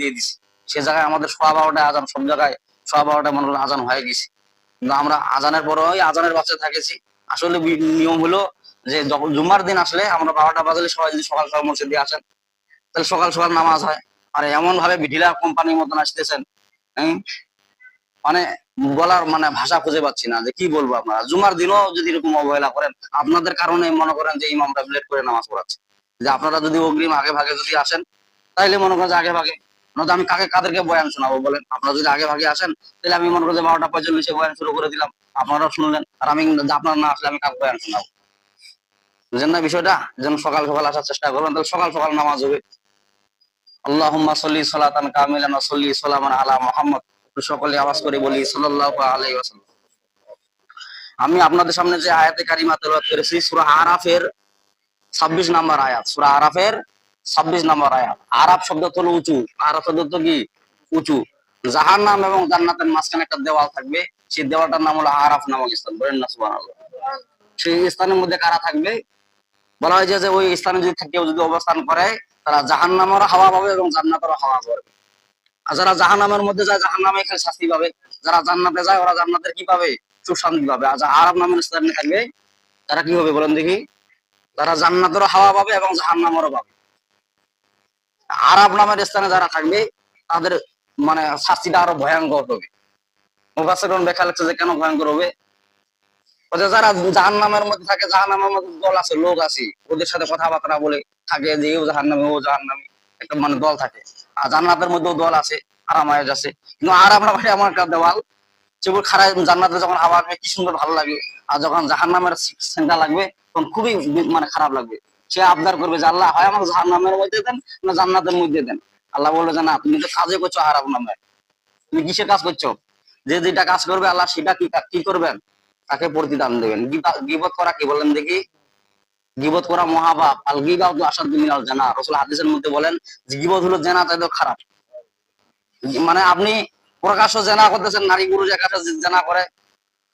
দিয়ে দিছি। সে জায়গায় আমাদের সোয়া বারোটায় আজান, সব জায়গায় সোয়া বারোটায় মনে করেন আজান হয়ে গেছে। কিন্তু আমরা আজানের পরে ওই আজানের বাচ্চা থাকেছি। আসলে নিয়ম হলো যে যখন জুম্মার দিন আসলে আমরা বারোটা বাজলে সবাই যদি সকাল সকাল মসজিদে আসেন, তাহলে সকাল সকাল নামাজ হয়। আর এমন ভাবে ভিডিলা কোম্পানির মতন আসতেছেন মানে বলার মানে ভাষা খুঁজে পাচ্ছি না যে কি বলব আপনারা জুমার দিনও যদি এরকম অবহেলা করেন, আপনাদের কারণে মনে করেন যে ইমামরা লেট করে নামাজ পড়াচ্ছে। যে আপনারা যদি অগ্রিম আগে ভাগে যদি আসেন, তাইলে মনে করেন যে আগে ভাগে নয়তো আমি কাকে কাদেরকে বয়ান শোনাবো বলেন? আপনারা যদি আগে ভাগে আসেন, তাহলে আমি মনে করি বারোটা পঁয়তাল্লিশে বয়ান শুরু করে দিলাম। আপনারাও শুনলেন, আর আমি আপনার না আসলে আমি কাকে বয়ান শোনাবো? বুঝলেন না বিষয়টা? যেন সকাল সকাল আসার চেষ্টা করবেন, তাহলে সকাল সকাল নামাজ হবে। সকলে আওয়াজ করে আমি আপনাদের সামনে যে আয়াতে কারিমা তেলাওয়াত করেছি, সূরা আরাফের 26 নম্বর আয়াত। সূরা আরাফের 26 নম্বর আয়াত আরাফ শব্দ হলো উঁচু আরাফ শব্দ তো কি? উঁচু। জাহান্নাম এবং জান্নাতের মাঝখানে একটা দেওয়াল থাকবে, সেই দেওয়ালটার নাম হলো আরাফ নামক স্থান, বলেন না সুবহানাল্লাহ। সেই স্থানের মধ্যে কারা থাকবে? বলা হয়েছে যে ওই স্থানে যদি কেউ যদি অবস্থান করে, তারা জাহান্নামেরও হাওয়া পাবে এবং জান্নাতেরও হাওয়া পাবে। আর যারা জাহান্নামের মধ্যে যায়, জাহান্নামে এখানে শাস্তি পাবে। যারা জান্নাতে যায়, ওরা জান্নাতের কি পাবে? সুখ শান্তি পাবে। আর আরব নামের স্থানে থাকবে, তারা কি হবে বলেন দেখি? তারা জান্নাতেরও হাওয়া পাবে এবং জাহান্নামেরও পাবে। আরব নামের স্থানে যারা থাকবে, তাদের মানে শাস্তিটা আরও ভয়ঙ্কর হবে। মুফাসসিরুন ব্যাখ্যা লিখছে যে, কেন ভয়ঙ্কর হবে? যারা জাহান নামের মধ্যে থাকে জাহান নামের মধ্যে দল আছে, লোক আছে, ওদের সাথে কথাবার্তা বলে থাকে যে ও জাহান নামে ও জাহান নামে একটা মানে দল থাকে। আর জান্নাতের মধ্যেও দল আছে, আরামায়াজ আছে। কিন্তু আর আমরা ভাই আমার একটা দেওয়াল যেগুলো খারাপ জান্নাতে যখন হাওয়া আসবে, কি সুন্দর ভালো লাগে আর যখন জাহান নামের সেন্টা লাগবে, তখন খুবই মানে খারাপ লাগবে। সে আবদার করবে যে, আল্লাহ, হয় আমাকে জাহান নামের মধ্যে দেন না জান্নাতের মধ্যে দেন? আল্লাহ বলবে যে, না, তুমি তো কাজে করছ হারাম নামে। তুমি কিসের কাজ করছ? যে যেটা কাজ করবে, আল্লাহ সেটা কি কি করবেন? তাকে প্রতিদান দেবেন। গিবত করা কি বলেন দেখি? গিবত করা মহাপাপ। আল গিবা তো আসাদ মিনাল জানা রসুল হাদিসের মধ্যে বলেন যে, গিবত হলো জেনা তাই তো খারাপ। মানে আপনি প্রকাশ্য জেনা করতেছেন, নারী পুরুষ একাশে জেনা করে,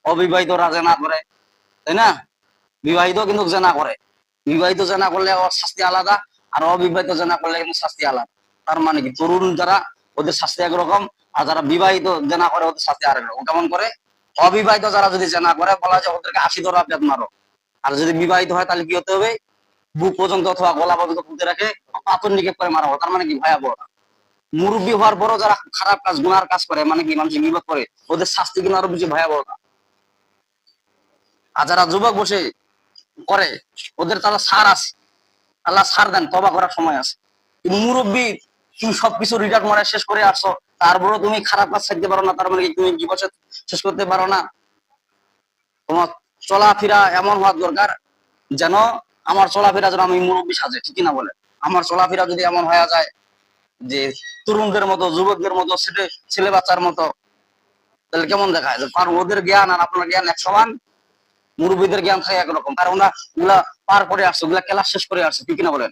অবিবাহিতরা জেনা করে, তাই না? বিবাহিত কিন্তু জেনা করে। বিবাহিত জেনা করলে শাস্তি আলাদা, আর অবিবাহিত জেনা করলে কিন্তু শাস্তি আলাদা। তার মানে কি? তরুণ যারা, ওদের শাস্তি একরকম, আর যারা বিবাহিত জেনা করে, ওদের শাস্তি আরেক রকম। কেমন করে? অবিবাহিত যারা যদি জেনা করে, বলা যায় ওদেরকে আশি ধরা পেট মারো। আর যদি বিবাহিত হয়, তাহলে কি হতে হবে? বুক পর্যন্ত অথবা গলা পর্যন্ত পুঁতে রাখে পাথর নিক্ষেপ করে মারা হবে। তার মানে কি? ভয়াবহ। মুরব্বী হওয়ার পরও যারা খারাপ কাজ, গুনার কাজ করে মানে কি? মানুষ বিপদ করে, ওদের শাস্তি কিন্তু আরও বেশি ভয়াবহ আর যারা যুবক বসে করে, ওদের তারা সার আছে। আল্লাহ সার দেন তবা করার সময় আছে। মুরব্বী, তুমি সবকিছু রিটার্ন মারা শেষ করে আসছো। তারপরেও তুমি খারাপ কাজ ছাড়তে পারো না, তার মানে তুমি জীবন শেষ করতে পারো না? তোমার চলাফেরা এমন হওয়ার দরকার যেন আমার চলাফেরা যেন আমি মুরব্বী সাজে ঠিক না বলে? আমার চলাফেরা যদি এমন হয়ে যায় যে তরুণদের মতো, যুবকদের মতো, ছেলে বাচ্চার মতো, তাহলে কেমন দেখায় যে কারণ ওদের জ্ঞান আর আপনার জ্ঞান এক সমান মুরব্বীদের জ্ঞান থাকে একরকম। কারণ ওরা ওগুলা পার করে আসছে, ওগুলা ক্লাস শেষ করে আসছে, ঠিক না বলেন?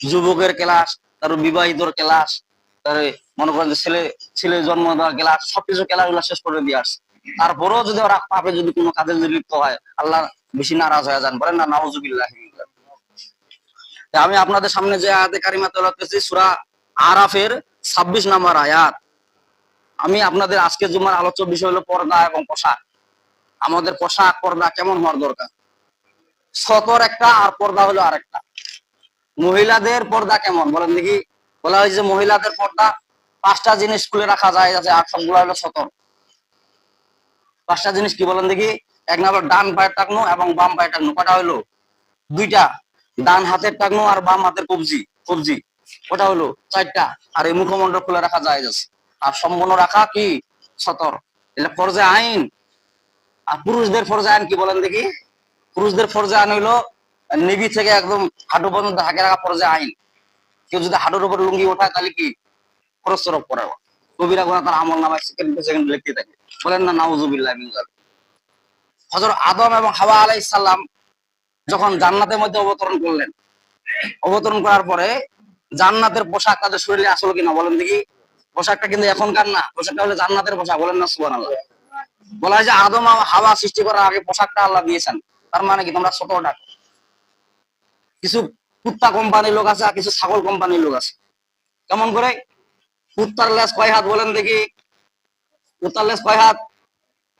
যুবকের ক্লাস, তারপর বিবাহিতর ক্লাস, তারপরে মনে করেন ছেলে ছেলে জন্ম দেওয়া ক্লাস, সবকিছু ক্লাসগুলা শেষ করে দিয়ে আসছে। তারপরেও যদি ওরা পাপে যদি কোনো কাজে যদি লিপ্ত হয়, আল্লাহ বেশি নারাজ হয়ে যান। বলেন না, নাউজুবিল্লাহ। আমি আপনাদের সামনে যে আয়াতে কারিমা তেলাওয়াত করেছি, সূরা আরাফের 26 নম্বর আয়াত। আমি আপনাদের আজকে জুমার আলোচ্য বিষয় হলো পর্দা এবং পোশাক। আমাদের পোশাক পর্দা কেমন হওয়ার দরকার? সতর একটা আর পর্দা হলো আরেকটা। মহিলাদের পর্দা কেমন? বলেন দেখি। বলা হয়েছে মহিলাদের পর্দা পাঁচটা জিনিস খুলে রাখা যায় যাতে আর সবগুলো হলো সতর পাঁচটা জিনিস কি বলেন দেখি? এক নম্বর ডান পায়ের টাকনো এবং বাম পায়ের টাকনো। কটা হলো? দুইটা। ডান হাতের টাকনো আর বাম হাতের কবজি কবজি। ওটা হলো? চারটা। আর এই মুখমন্ডল খুলে রাখা যায় আর সম্পূর্ণ রাখা কি? সতর এটা ফরজে আইন। আর পুরুষদের ফরজে আইন কি বলেন দেখি? পুরুষদের ফরজে আইন হইল নিবি থেকে একদম হাঁটু পর্যন্ত হাঁকে রাখা ফরজে আইন। কেউ যদি হাঁটুর উপর লুঙ্গি ওঠায় তাহলে কি খরচ করে? কবিরা গোনা তার আমল নামায় সেকেন্ড সেকেন্ড লিখতে থাকে। বলেন না, নাউজুবিল্লাহ। হযরত আদম এবং হাওয়া আলাইহিস সালাম যখন জান্নাতের মধ্যে অবতরণ করলেন, অবতরণ করার পরে জান্নাতের পোশাক তাদের শরীরে আসলো কিনা বলেন দেখি? পোশাকটা কিন্তু এখনকার না, পোশাকটা হলো জান্নাতের পোশাক, বলেন না সুবহানাল্লাহ। বলা হয় যে আদম হাওয়া সৃষ্টি করার আগে পোশাকটা আল্লাহ দিয়েছেন। তার মানে কি? তোমরা ছোট ডাক। কিছু কুত্তা কোম্পানির লোক আছে আর কিছু ছাগল কোম্পানির লোক আছে। কেমন করে? কুত্তার লেস কয় হাত বলেন দেখি। কুত্তার লেস কয় হাত?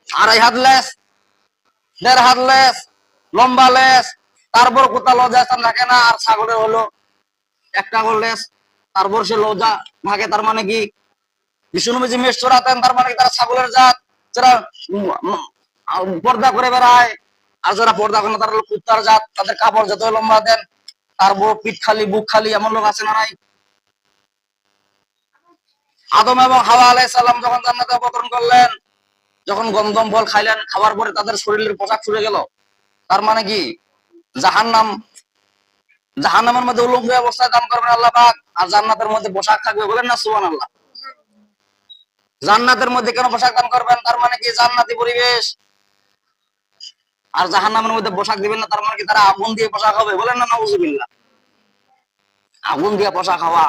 আড়াই হাত লেস দেড় হাত লেস লম্বা লেস তারপর কুত্তা লজা স্থান থাকে না, আর ছাগলের হলো একটা করে লেস তারপর সে লজা থাকে তার মানে কি? বিষ্ণু যে মেষ চড়াতেন তার মানে কি? তারা ছাগলের জাত। যারা পর্দা করে বেড়ায়, আর যারা পর্দা করে তারা কুত্তার জাত, তাদের কাপড় যত লম্বা দেন তারপর পিঠ খালি, বুক খালি, এমন লোক আছে না নাই? আদম এবং হাওয়া আলাইহিস সালাম যখন জান্নাতে অবতরণ করলেন, যখন গন্ধম ফল খাইলেন খাবার পরে তাদের শরীরের পোশাক ছুড়ে গেল। তার মানে কি? জাহান্নাম, জাহান্নামের মধ্যে উলঙ্গ অবস্থায় দান করবেন আল্লাহ পাক, আর জান্নাতের মধ্যে পোশাক থাকবে বলেন না সুবহানাল্লাহ? জান্নাতের মধ্যে কেন পোশাক দান করবেন? তার মানে কি জান্নাতি পরিবেশ? আর জাহান্নামের মধ্যে পোশাক দিবেন না, তার মানে কি তারা আগুন দিয়ে পোশাক হবে? বলেন না আগুন দিয়ে পোশাক হওয়া।